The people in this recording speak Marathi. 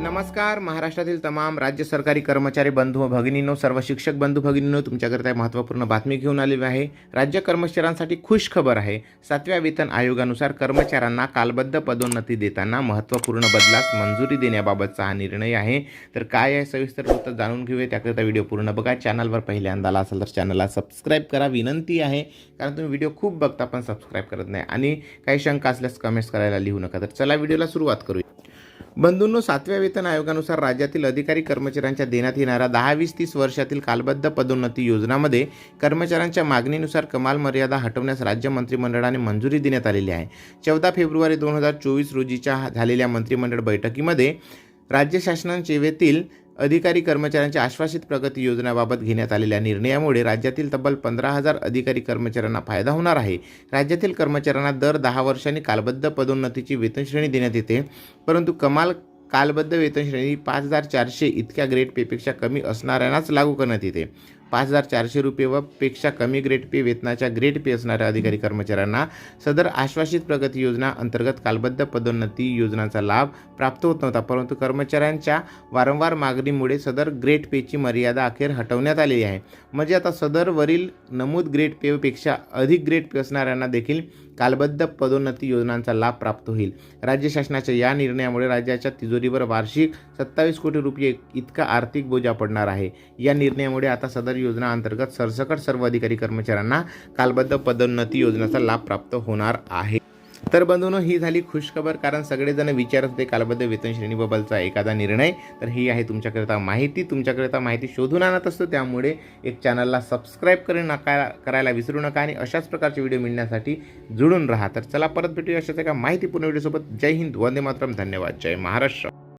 नमस्कार महाराष्ट्रातील तमाम राज्य सरकारी कर्मचारी बंधू व भगिनींनो सर्व शिक्षक बंधू भगिनींनो तुमच्याकरता महत्त्वपूर्ण बातमी घेऊन आलेली आहे. राज्य कर्मचाऱ्यांसाठी खुश खबर आहे. सातव्या वेतन आयोगानुसार कर्मचाऱ्यांना कालबद्ध पदोन्नती देताना महत्त्वपूर्ण बदलास मंजुरी देण्याबाबतचा हा निर्णय आहे. तर काय आहे सविस्तर वृत्त जाणून घेऊया. त्याकरिता व्हिडिओ पूर्ण बघा. चॅनलवर पहिल्यांदा आला असेल तर चॅनलला सबस्क्राईब करा. विनंती आहे कारण तुम्ही व्हिडिओ खूप बघता पण सबस्क्राईब करत नाही. आणि काही शंका असल्यास कमेंट्स करायला लिहू नका. तर चला व्हिडिओला सुरुवात करूया. बंधूंनो सातव्या वेतन आयोगानुसार राज्यातील अधिकारी कर्मचाऱ्यांच्या देण्यात येणाऱ्या दहा वीस तीस वर्षातील कालबद्ध पदोन्नती योजनामध्ये कर्मचाऱ्यांच्या मागणीनुसार कमाल मर्यादा हटवण्यास राज्य मंत्रिमंडळाने मंजुरी देण्यात आलेली आहे. चौदा फेब्रुवारी दोन हजार चोवीस रोजीच्या झालेल्या मंत्रिमंडळ बैठकीमध्ये राज्य शासन सेवेतील अधिकारी कर्मचाऱ्यांच्या आश्वासित प्रगती योजनेबाबत घेण्यात आलेल्या निर्णयामुळे राज्यातील तब्बल पंधरा हजार अधिकारी कर्मचाऱ्यांना फायदा होणार आहे. राज्यातील कर्मचाऱ्यांना दर दहा वर्षांनी कालबद्ध पदोन्नतीची वेतनश्रेणी देण्यात येते. परंतु कमाल कालबद्ध वेतनश्रेणी पाच हजार चारशे इतक्या ग्रेड पेपेक्षा कमी असणाऱ्यांनाच लागू करण्यात येते. पाच हजार चारशे रुपये व पेक्षा कमी ग्रेड पे वेतनाच्या ग्रेड पे असणाऱ्या अधिकारी कर्मचाऱ्यांना सदर आश्वासित प्रगती योजना अंतर्गत कालबद्ध पदोन्नती योजनांचा लाभ प्राप्त होत नव्हता परंतु कर्मचाऱ्यांच्या वारंवार मागणीमुळे सदर ग्रेड पेची मर्यादा अखेर हटवण्यात आलेली आहे. म्हणजे आता सदरवरील नमूद ग्रेड पेपेक्षा अधिक ग्रेड पे असणाऱ्यांना देखील कालबद्ध पदोन्नती योजनांचा लाभ प्राप्त होईल. राज्य शासनाच्या या निर्णयामुळे राज्याच्या तिजोरीवर वार्षिक सत्तावीस कोटी रुपये इतका आर्थिक बोजा पडणार आहे. या निर्णयामुळे आता सदर योजना अंतर्गत सरसकट सर्व अधिकारी कर्मचाऱ्यांना कालबद्ध पदोन्नती योजनेचा लाभ प्राप्त होणार आहे. तर बंधूनो ही झाली खुशखबर कारण सगळेजण विचारत होते कालबद्ध वेतन श्रेणीबद्दलचा एखादा निर्णय. तर ही आहे तुमच्याकरिता माहिती. तुमच्याकरिता माहिती शोधून आणत असतो. त्यामुळे एक चॅनलला सबस्क्राईब करू नका करायला विसरू नका आणि अशाच प्रकारचे व्हिडिओ मिळण्यासाठी जुळून राहा. तर चला परत भेटूया अशाच एका माहितीपूर्ण व्हिडिओसोबत. जय हिंद वंदे मातरम. धन्यवाद. जय महाराष्ट्र.